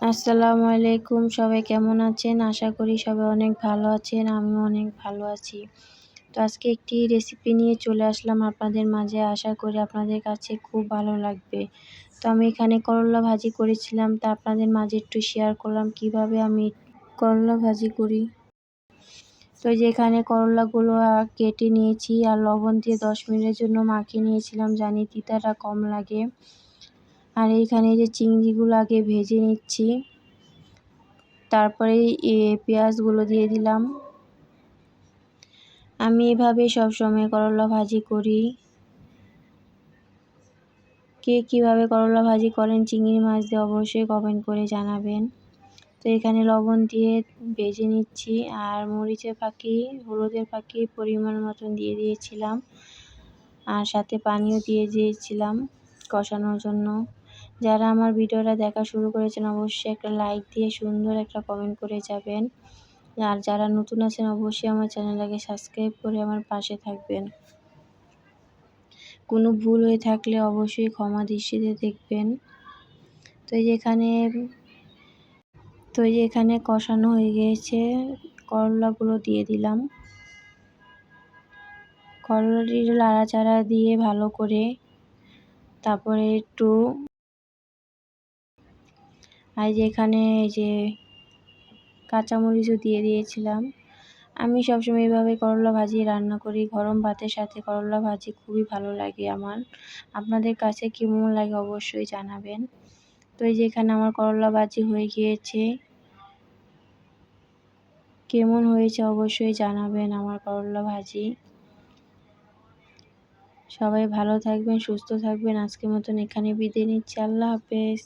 আসসালামু আলাইকুম, সবাই কেমন আছেন? আশা করি সবাই অনেক ভালো আছেন, আমিও অনেক ভালো আছি। তো আজকে একটি রেসিপি নিয়ে চলে আসলাম আপনাদের মাঝে। আশা করি আপনাদের কাছে খুব ভালো লাগবে। তো আমি এখানে করলা ভাজি করেছিলাম, তা আপনাদের মাঝে একটু শেয়ার করলাম, কীভাবে আমি করলা ভাজি করি। তো যেখানে করলাগুলো কেটে নিয়েছি, আর লবণ দিয়ে দশ মিনিটের জন্য মাখিয়ে নিয়েছিলাম, জানি তিতাটা কম লাগে। আর এইখানে যে চিংড়িগুলো আগে ভেজে নিচ্ছি, তারপরে পেঁয়াজগুলো দিয়ে দিলাম। আমি এভাবে সবসময় করলা ভাজি করি। কে কীভাবে করলা ভাজি করেন চিংড়ি মাছ দিয়ে অবশ্যই কমেন্ট করে জানাবেন। তো এখানে লবণ দিয়ে ভেজে নিচ্ছি আর মরিচের পাখি হলুদের পাখি পরিমাণ মতন দিয়ে দিয়েছিলাম। আর সাথে পানিও দিয়ে দিয়েছিলাম কষানোর জন্য। যারা আমার ভিডিওটা দেখা শুরু করেছেন, অবশ্যই একটা লাইক দিয়ে সুন্দর একটা কমেন্ট করে যাবেন। আর যারা নতুন আছেন, অবশ্যই আমার চ্যানেলটাকে সাবস্ক্রাইব করে আমার পাশে থাকবেন। কোনো ভুল হয়ে থাকলে অবশ্যই ক্ষমা দৃষ্টিতে দেখবেন। তো এই যেখানে তো এই যে এখানে কষানো হয়ে গিয়েছে, করলাগুলো দিয়ে দিলাম। করলাটির লাড়াচাড়া দিয়ে ভালো করে তারপরে একটু আর যে এখানে এই যে কাঁচামরিচও দিয়ে দিয়েছিলাম। আমি সবসময় এইভাবে করলা ভাজি রান্না করি। গরম ভাতের সাথে করলা ভাজি খুবই ভালো লাগে আমার। আপনাদের কাছে কেমন লাগে অবশ্যই জানাবেন। তো এই যে এখানে আমার করলা ভাজি হয়ে গিয়েছে। কেমন হয়েছে অবশ্যই জানাবেন আমার করলা ভাজি। সবাই ভালো থাকবেন, সুস্থ থাকবেন। আজকের মতন এখানে বিদায় নিচ্ছি। আল্লাহ হাফেজ।